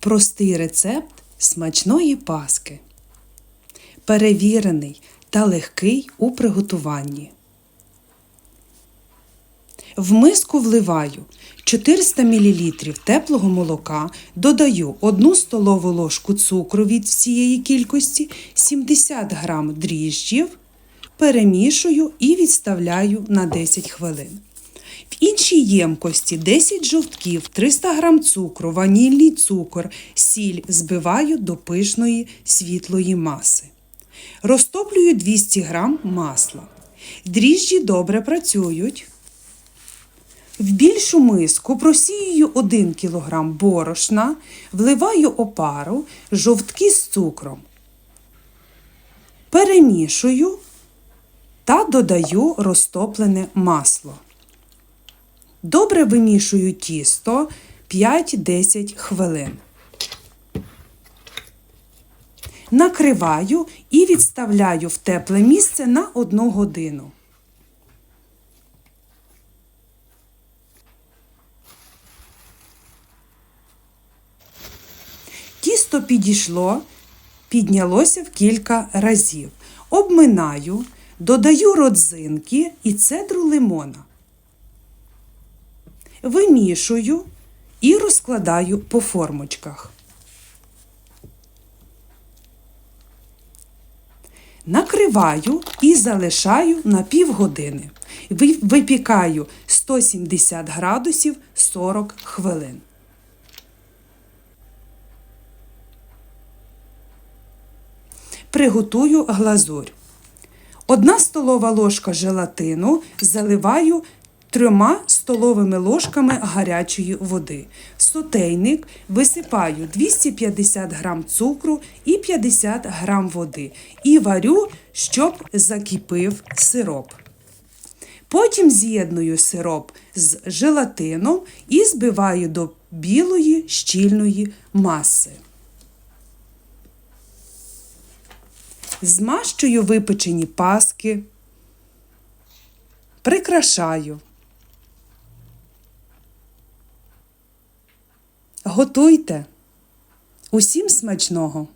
Простий рецепт смачної паски. Перевірений та легкий у приготуванні. В миску вливаю 400 мл теплого молока, додаю 1 столову ложку цукру від всієї кількості, 70 г дріжджів, перемішую і відставляю на 10 хвилин. В іншій ємкості 10 жовтків, 300 г цукру, ванільний цукор, сіль збиваю до пишної світлої маси. Розтоплюю 200 г масла. Дріжджі добре працюють. В більшу миску просіюю 1 кг борошна, вливаю опару, жовтки з цукром. Перемішую та додаю розтоплене масло. Добре вимішую тісто 5-10 хвилин. Накриваю і відставляю в тепле місце на 1 годину. Тісто підійшло, піднялося в кілька разів. Обминаю, додаю родзинки і цедру лимона. Вимішую і розкладаю по формочках. Накриваю і залишаю на півгодини. Ви- Випікаю 170 градусів 40 хвилин. Приготую глазурь. Одна столова ложка желатину заливаю трьома столовими ложками гарячої води. В сотейник висипаю 250 г цукру і 50 г води і варю, щоб закипив сироп. Потім з'єдную сироп з желатином і збиваю до білої щільної маси. Змащую випечені паски, прикрашаю. Готуйте. Усім смачного!